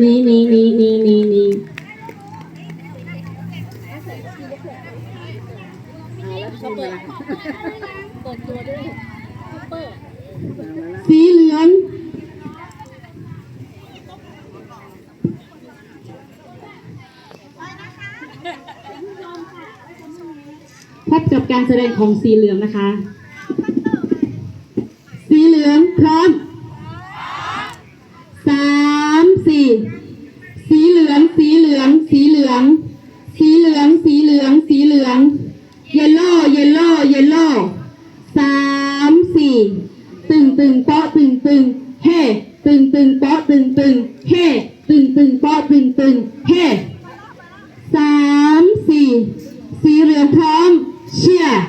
นี่นี่นี่นี่นี่นี่สีเหลืองพบกับการแสดงของสีเหลืองนะคะ สีเหลืองพร้อม สีเหลือง สีเหลือง สีเหลือง สีเหลือง สีเหลือง สีเหลือง เยลโล่เยลโล่เยลโล่สามสี่ตึงตึงเปาะตึงตึงเฮ่ตึงตึงเปาะตึงตึงเฮ่ตึงตึงเปาะตึงตึงเฮ่สามสี่สีเหลืองพร้อมเชียร์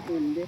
보고 있는데.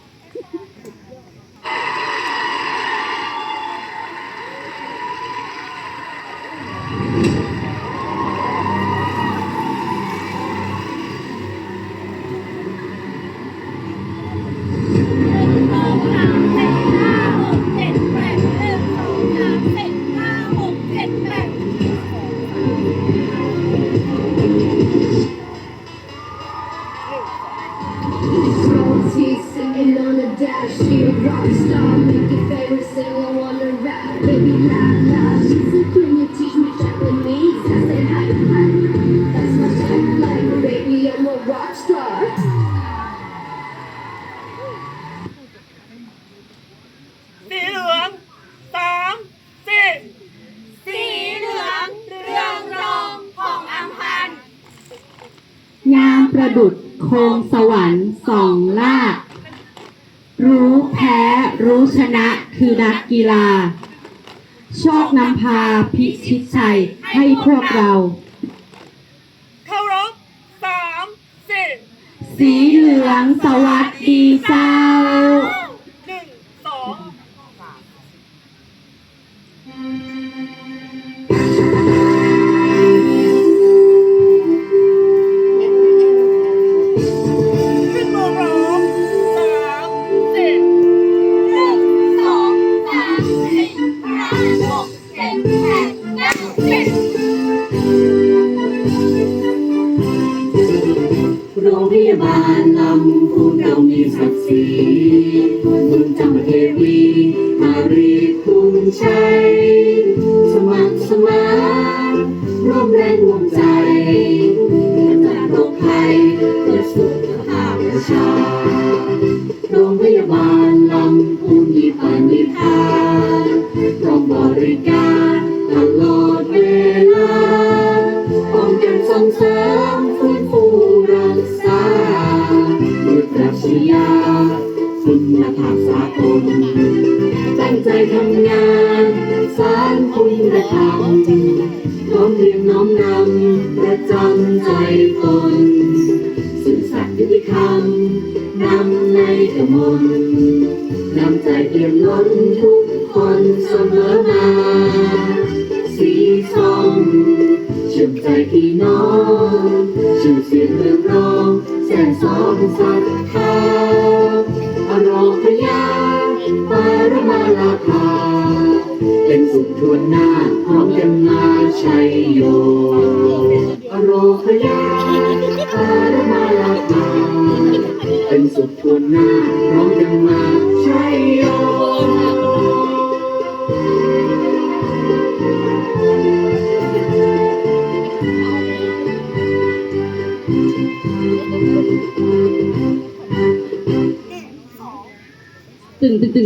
ประดุดโคมสวรรค์ส่องล่า รู้แพ้รู้ชนะคือนักกีฬา โชคนำพาพิชิตชัยให้พวกเราเคารพสามสี่สีเหลืองสวัสดีเจ้า มีศักดิ์ศรีคุณจำเทวีมารีภูมิชัย คนเสมอมาสีส้มเชื่อมใจพี่น้องชื่อเสียงเรืองรองแสนสองศรัทธาอรองพยาปารมาลาภาเป็นสุขทวนหน้าพร้อมกันมาชัยโยอโรคยาปารมาลาภาเป็นสุขทวนหน้าพร้อมกันมาชัยโย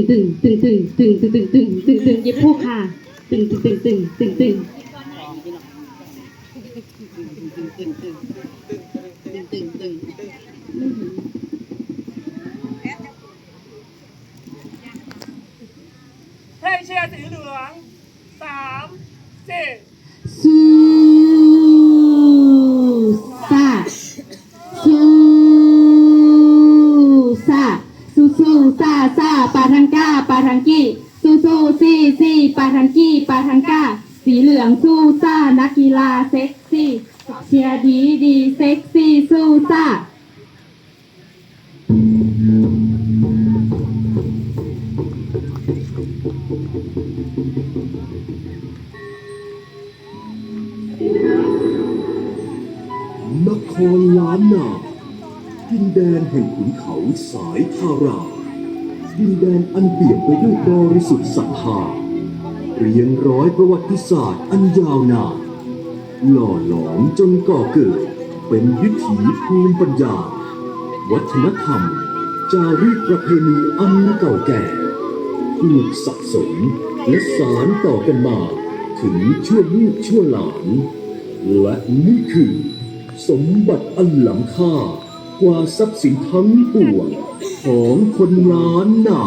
ตึงตึงตึงตึงตึงตึงตึงตึงตึงตึงตึงตึงเย็บพวกค่ะตึงตึงตึงตึงตึงตึง ปาทังก้าปาทังกี้สู้สู้ซี่ซี่ปาทังกี้ปาทังก้า สีเหลืองสู้ซ่านักกีฬาเซ็กซี่เชียร์ดีดีเซ็กซี่สู้ซ่านครล้านนาดินแดนแห่งขุนเขาสายทารา ดินแดนอันเปี่ยมไปด้วยบริสุทธิ์ศรัทธาเรียงร้อยประวัติศาสตร์อันยาวนานหล่อหลอมจนก่อเกิด เป็นวิถีภูมิปัญญา วัฒนธรรม จารีตประเพณีอันเก่าแก่ถูกสะสมและสารต่อกันมา ถึงชั่วลูกชั่วหลาน และนี่คือ สมบัติอันล้ำค่า กว่าทรัพย์สินทั้งปวงของคนล้านนา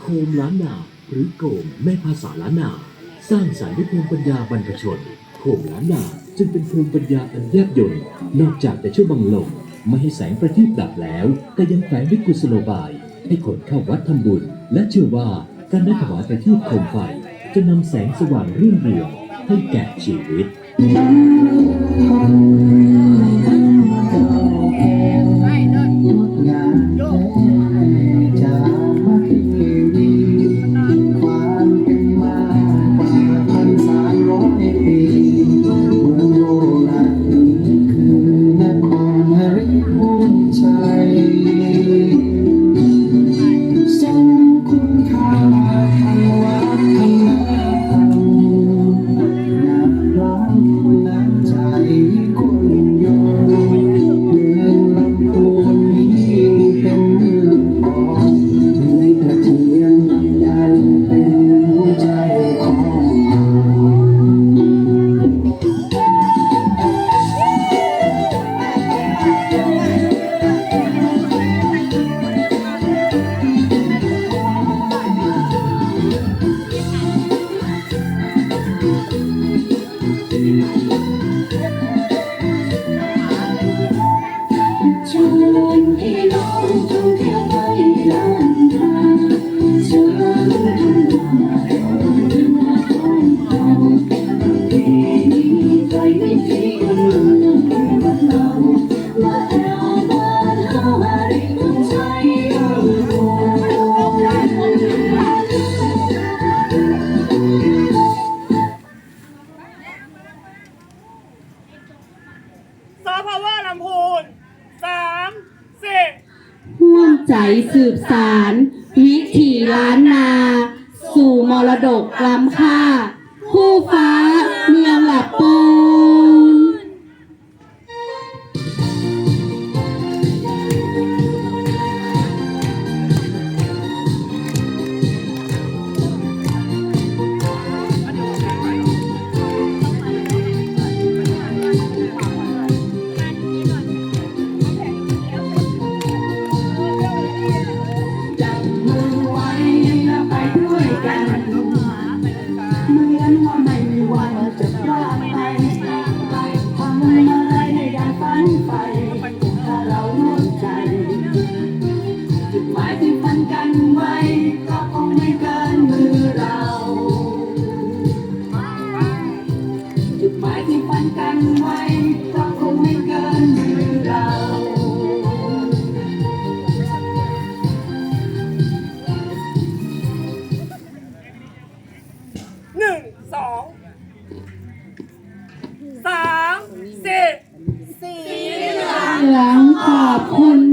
โคมล้านนาหรือโกมในภาษาล้านนา สร้างสรรค์ด้วยภูมิปัญญาบรรพชนโคมล้านนาจึงเป็นภูมิปัญญาอันแยบยลนอกจากจะช่วยบังลมไม่ให้แสงประทีปดับแล้ว แต่ยังแฝงด้วยกุศโลบาย ให้คนเข้าวัดทำบุญ และเชื่อว่าการได้ถวายประทีปโคมไฟ จะนำแสงสว่างรื่นเรืองให้แก่ชีวิต เใจสืบสาร วิถีล้านนา สู่มรดกล้ำค่า คู่ฟ้า หนึ่งสองสามสี่ สีเหลืองขอบคุณ